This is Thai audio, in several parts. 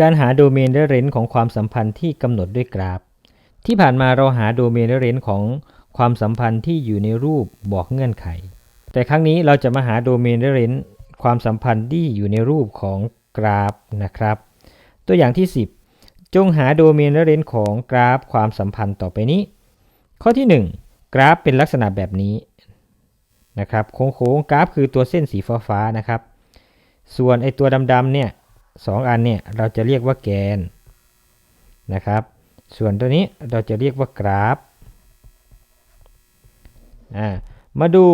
การหาโดเมนและเรนของความสัมพันธ์ที่กำหนดด้วยกราฟ ที่ผ่านมาเราหาโดเมนและเรนของความสัมพันธ์ที่อยู่ในรูปบอกเงื่อนไข แต่ครั้งนี้เราจะมาหาโดเมนและเรนความสัมพันธ์ที่อยู่ในรูปของกราฟนะครับ ตัวอย่างที่ 10 จงหาโดเมนและเรนของกราฟความสัมพันธ์ต่อไปนี้ ข้อที่ 1 กราฟเป็นลักษณะแบบนี้นะครับโค้งๆกราฟคือตัวเส้นสีฟ้าๆนะครับ ส่วนไอตัวดำๆเนี่ย สองอันเนี่ยเราจะเรียกว่าแกนนะครับ ส่วนตัวนี้เราจะเรียกว่ากราฟอ่ามาดู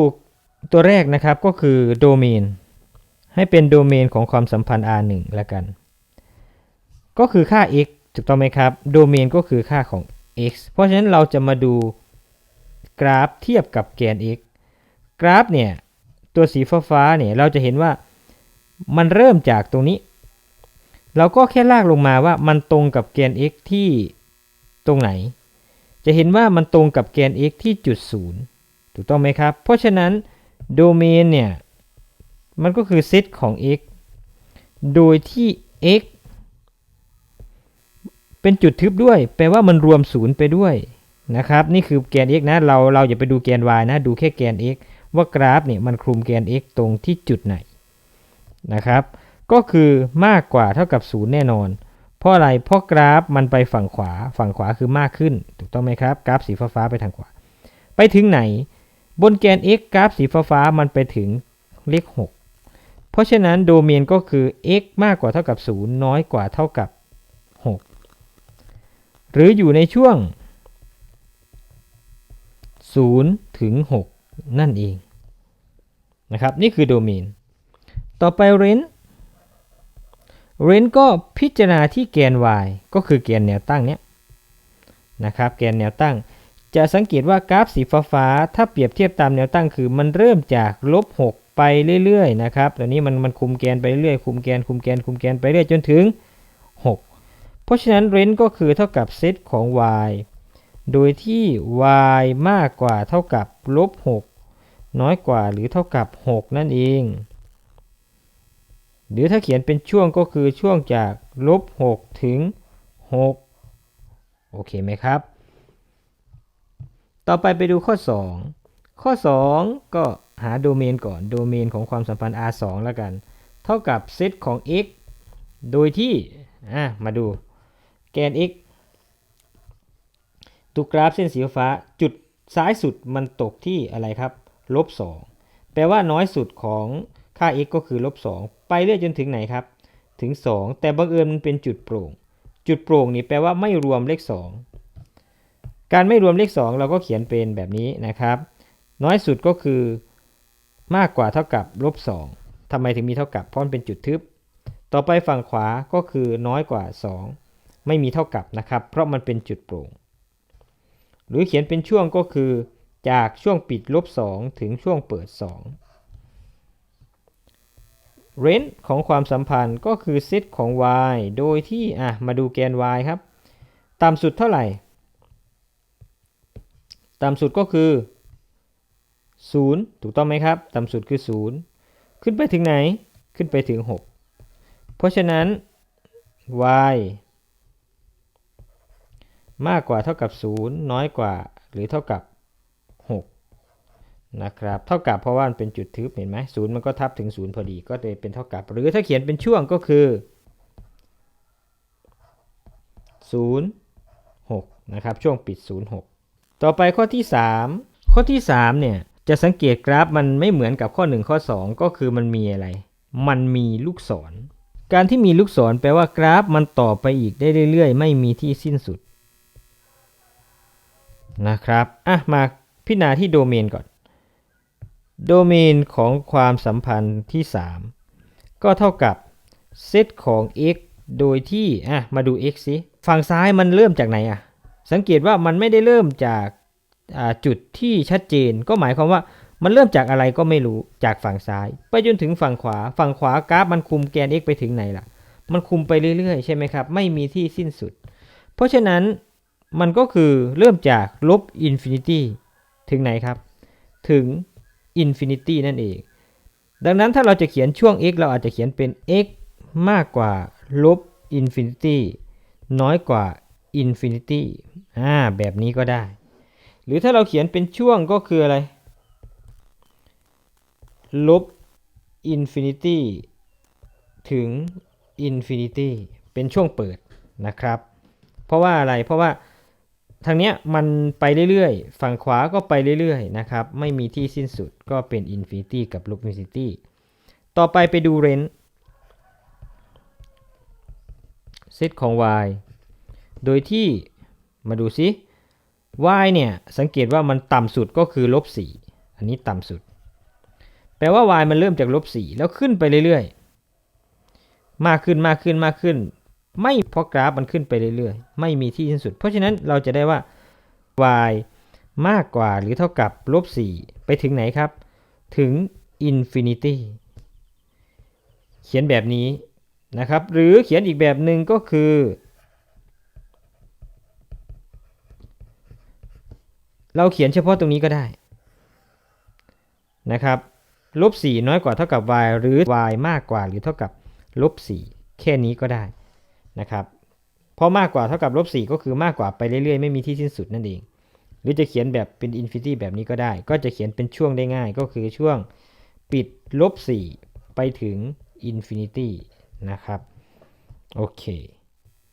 ตัวแรกนะครับก็คือโดเมนให้เป็นโดเมนของความสัมพันธ์ R1 แล้วกัน ก็คือค่า x ถูกต้องไหมครับ โดเมนก็คือค่าของ x เพราะฉะนั้นเราจะมาดูกราฟเทียบกับแกน x กราฟเนี่ยตัวสีฟ้าๆเนี่ยเราจะเห็นว่ามันเริ่มจากตรงนี้ เราก็แค่ลากลงมาว่ามันตรงกับแกน x ที่ตรงไหน จะเห็นว่ามันตรงกับแกน x ที่จุดศูนย์ถูกต้องไหมครับ เพราะฉะนั้นโดเมนเนี่ย มันก็คือเซตของ x โดยที่ x เป็นจุดทึบด้วย แปลว่ามันรวมศูนย์ไปด้วยนะครับ นี่คือแกน x นะ เราเราอย่าไปดูแกน y นะ ดูแค่แกน x ว่ากราฟเนี่ยมันคลุมแกน x ตรงที่จุดไหนนะครับ ก็คือมากกว่าเท่ากับ 0 แน่นอน เพราะอะไร เพราะกราฟมันไปฝั่งขวา ฝั่งขวาคือมากขึ้น ถูกต้องไหมครับ กราฟสีฟ้าไปทางขวา ไปถึงไหน บนแกน x กราฟสีฟ้ามันไปถึงเลข 6 เพราะฉะนั้นโดเมนก็คือ x มากกว่าเท่ากับ 0 น้อยกว่าเท่ากับ 6 หรืออยู่ในช่วง 0 ถึง 6 นั่นเองนะครับ นี่คือโดเมน ต่อไปเรน range range ก็พิจารณาที่แกน y ก็คือแกนแนวตั้งเนี้ยนะครับแกนแนวตั้ง จะสังเกตว่ากราฟสีฟ้าๆถ้าเปรียบเทียบตามแนวตั้งคือ มันเริ่มจากลบ6ไปเรื่อยๆนะครับตอนนี้มันมันคุมแกนไปเรื่อยคุมแกนคุมแกนคุมแกนไปเรื่อยจนถึง 6 เพราะฉะนั้น range ก็คือเท่ากับเซตของ y โดยที่ y มากกว่าเท่ากับลบ6น้อยกว่าหรือเท่ากับ 6 นั่นเอง หรือถ้าเขียนเป็นช่วงก็คือช่วงจากลบ6ถึง6โอเคไหมครับ ต่อไปไปดูข้อ 2 ข้อ 2 ก็หาโดเมนก่อน โดเมนของความสัมพันธ์ R2 แล้วกัน เท่ากับเซตของ x โดยที่อะมาดูแกน x ตัวกราฟเส้นสีฟ้าจุดซ้ายสุดมันตกที่อะไรครับ ลบ 2 แปลว่าน้อยสุดของ ค่า x ก็คือลบ2ไปเรื่อยจนถึงไหนครับ ถึง 2 แต่บังเอิญมันเป็นจุดโปร่ง จุดโปร่งนี่แปลว่าไม่รวมเลข 2 การไม่รวมเลข 2 เราก็เขียนเป็นแบบนี้นะครับ น้อยสุดก็คือมากกว่าเท่ากับลบ2ทำไมถึงมีเท่ากับ เพราะมันเป็นจุดทึบ ต่อไปฝั่งขวาก็คือน้อยกว่า 2 ไม่มีเท่ากับนะครับ เพราะมันเป็นจุดโปร่ง หรือเขียนเป็นช่วงก็คือ จากช่วงปิดลบ2ถึงช่วงเปิด 2 range ของความสัมพันธ์ก็คือเซตของ y โดยที่อะมาดูแกน y ครับ ต่ำสุดเท่าไหร่ ต่ำสุดก็คือ 0 ถูกต้องไหมครับ ต่ำสุดคือ 0 ขึ้นไปถึงไหน ขึ้นไปถึง 6 เพราะฉะนั้น y มากกว่าเท่ากับ 0 น้อยกว่าหรือเท่ากับ นะครับเท่ากับเพราะว่ามันเป็นจุดทึบเห็นไหมศูนย์มันก็ทับถึง0พอดีก็เลยเป็นเท่ากับ หรือถ้าเขียนเป็นช่วงก็คือ0 6นะครับช่วงปิด 0 6 ต่อไปข้อที่ 3 ข้อที่3เนี่ยจะสังเกตกราฟมันไม่เหมือนกับข้อ 1 ข้อ 2 ก็คือมันมีอะไร มันมีลูกศร การที่มีลูกศรแปลว่ากราฟมันต่อไปอีกได้เรื่อย ๆ ไม่มีที่สิ้นสุดนะครับอะมาพิจารณาที่โดเมนก่อน โดเมนของความสัมพันธ์ที่ 3 ก็เท่ากับเซตของ x โดยที่อะมาดู x สิฝั่งซ้ายมันเริ่มจากไหนอะสังเกตว่ามันไม่ได้เริ่มจากจุดที่ชัดเจน ก็หมายความว่ามันเริ่มจากอะไรก็ไม่รู้จากฝั่งซ้าย ไปจนถึงฝั่งขวา ฝั่งขวากราฟมันคุมแกน x ไปถึงไหนล่ะ มันคุมไปเรื่อยๆ ใช่ไหมครับ ไม่มีที่สิ้นสุด เพราะฉะนั้นมันก็คือเริ่มจากลบอินฟินิตี้ถึงไหนครับ ถึง อินฟินิตี้นั่นเอง ดังนั้นถ้าเราจะเขียนช่วง x เราอาจจะเขียนเป็น x มากกว่าลบ infinity น้อยกว่า infinity อ่าแบบนี้ก็ได้ หรือถ้าเราเขียนเป็นช่วงก็คืออะไร ลบ infinity ถึง infinity เป็นช่วงเปิดนะครับ เพราะว่าอะไรเพราะว่า ทางเนี้ยมันไปเรื่อยๆ ฝั่งขวาก็ไปเรื่อยๆนะครับ ไม่มีที่สิ้นสุดก็เป็น infinity กับลบ infinity ต่อไปไปดู range เซตของ y โดยที่มาดูซิ y เนี่ย สังเกตว่ามันต่ำสุดก็คือลบ4อันนี้ต่ำสุด แปลว่า y มันเริ่มจากลบ4แล้วขึ้นไปเรื่อยๆ มากขึ้นมากขึ้นมากขึ้น ไม่เพราะกราฟมันขึ้นไปเรื่อยๆ ไม่มีที่สิ้นสุด เพราะฉะนั้นเราจะได้ว่า y มากกว่าหรือเท่ากับลบ4ไปถึงไหนครับ ถึง infinity เขียนแบบนี้นะครับ หรือเขียนอีกแบบหนึ่งก็คือ เราเขียนเฉพาะตรงนี้ก็ได้นะครับลบ4น้อยกว่าเท่ากับ y หรือ y มากกว่าหรือเท่ากับลบ4แค่นี้ก็ได้ นะครับเพราะมากกว่าเท่ากับลบ4ก็คือมากกว่าไปเรื่อยๆ ไม่มีที่สิ้นสุดนั่นเอง หรือจะเขียนแบบเป็นอินฟินิตี้แบบนี้ก็ได้ ก็จะเขียนเป็นช่วงได้ง่าย ก็คือช่วงปิดลบ4ไปถึงอินฟินิตี้นะครับ โอเค